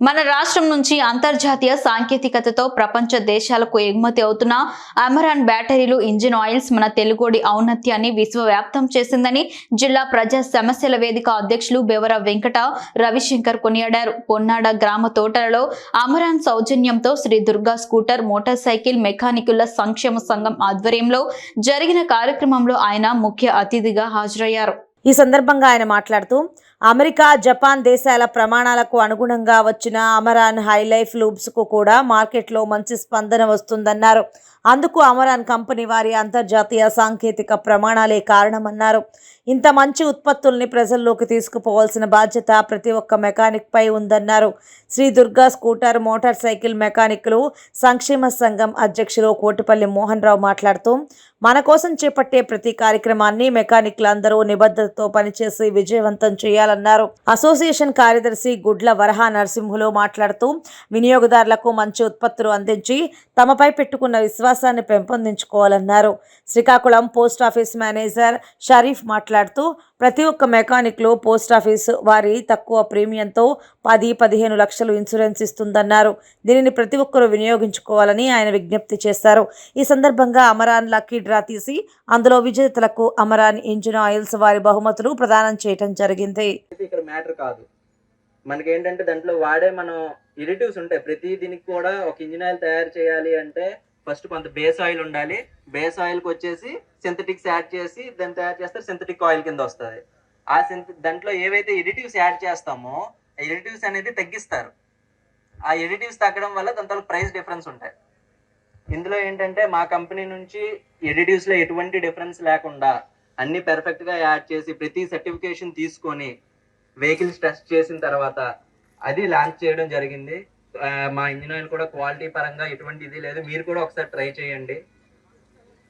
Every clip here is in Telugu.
మన రాష్ట్రం నుంచి అంతర్జాతీయ సాంకేతికతతో ప్రపంచ దేశాలకు ఎగుమతి అవుతున్న అమరాన్ బ్యాటరీలు ఇంజిన్ ఆయిల్స్ మన తెలుగోడి ఔన్నత్యాన్ని విశ్వవ్యాప్తం చేసిందని జిల్లా ప్రజా సమస్యల వేదిక అధ్యక్షులు బెవర వెంకట రవిశంకర్ కొనియాడారు. పొన్నాడ గ్రామ తోటలలో అమరాన్ సౌజన్యంతో Sri Durga scooter motor cycle మెకానికుల సంక్షేమ సంఘం ఆధ్వర్యంలో జరిగిన కార్యక్రమంలో ఆయన ముఖ్య అతిథిగా హాజరయ్యారు. ఈ సందర్భంగా ఆయన మాట్లాడుతూ అమెరికా జపాన్ దేశాల ప్రమాణాలకు అనుగుణంగా వచ్చిన అమరాన్ హైలైఫ్ లూబ్స్కు కూడా మార్కెట్లో మంచి స్పందన వస్తుందన్నారు. అందుకు అమరాన్ కంపెనీ వారి అంతర్జాతీయ సాంకేతిక ప్రమాణాలే కారణమన్నారు. ఇంత మంచి ఉత్పత్తుల్ని ప్రజల్లోకి తీసుకుపోవాల్సిన బాధ్యత ప్రతి ఒక్క మెకానిక్ పై ఉందన్నారు. Sri Durga scooter motor cycle మెకానిక్లు సంక్షేమ సంఘం అధ్యక్షులు కోటిపల్లి మోహన్ రావు మాట్లాడుతూ మన కోసం చేపట్టే ప్రతి కార్యక్రమాన్ని మెకానిక్లు అందరూ నిబద్ధతతో పనిచేసి విజయవంతం చేయాలని అన్నారు. అసోసియేషన్ కార్యదర్శి గుడ్ల వరహా నరసింహులు మాట్లాడుతూ వినియోగదారులకు మంచి ఉత్పత్తులు అందించి తమపై పెట్టుకున్న విశ్వాసాన్ని పెంపొందించుకోవాలన్నారు. Srikakulam post office manager Sharif మాట్లాడుతూ ప్రతి ఒక్క మెకానిక్లు పోస్ట్ ఆఫీస్ వారి తక్కువ ప్రీమియంతో పది పదిహేను లక్షలు ఇన్సూరెన్స్ ఇస్తుందన్నారు. దీనిని ప్రతి ఒక్కరూ వినియోగించుకోవాలని ఆయన విజ్ఞప్తి చేశారు. ఈ సందర్భంగా అమరాన్ లక్కీ డ్రా తీసి అందులో విజేతలకు అమరాన్ ఇంజిన్ ఆయిల్స్ వారి బహుమతులు ప్రదానం చేయటం జరిగింది. ఇక్కడ మ్యాటర్ కాదు. మనకి ఏంటంటే దాంట్లో వాడే మనం ఇరిటివ్స్ ఉంటాయి. ప్రతి దీనికి కూడా ఒక ఇంజిన్ ఆయిల్ తయారు చేయాలి అంటే ఫస్ట్ కొంత బేస్ ఆయిల్ ఉండాలి. బేస్ ఆయిల్కి వచ్చేసి సింథటిక్స్ యాడ్ చేసి దాన్ని తయారు చేస్తారు సింథటిక్ ఆయిల్ కింద వస్తుంది. ఆ సింథ దాంట్లో ఏవైతే ఎడిటివ్స్ యాడ్ చేస్తామో ఆ ఎడిటివ్స్ అనేది తగ్గిస్తారు. ఆ ఎడిటివ్స్ తగ్గడం వల్ల దాంతో ప్రైస్ డిఫరెన్స్ ఉంటాయి. ఇందులో ఏంటంటే మా కంపెనీ నుంచి ఎడిటివ్స్లో ఎటువంటి డిఫరెన్స్ లేకుండా అన్ని పెర్ఫెక్ట్గా యాడ్ చేసి ప్రతి సర్టిఫికేషన్ తీసుకొని వెహికల్స్ టెస్ట్ చేసిన తర్వాత అది లాంచ్ చేయడం జరిగింది. మా ఇంజిన్ ఆయిల్ కూడా క్వాలిటీ పరంగా ఎటువంటి ఇది లేదు. మీరు కూడా ఒకసారి ట్రై చేయండి.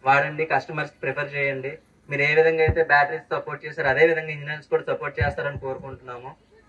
వాడండి కస్టమర్స్ ప్రిఫర్ చేయండి. మీరు ఏ విధంగా అయితే బ్యాటరీస్ సపోర్ట్ చేశారో అదే విధంగా ఇంజిన్ ఆయిల్స్ కూడా సపోర్ట్ చేస్తారని కోరుకుంటున్నాము.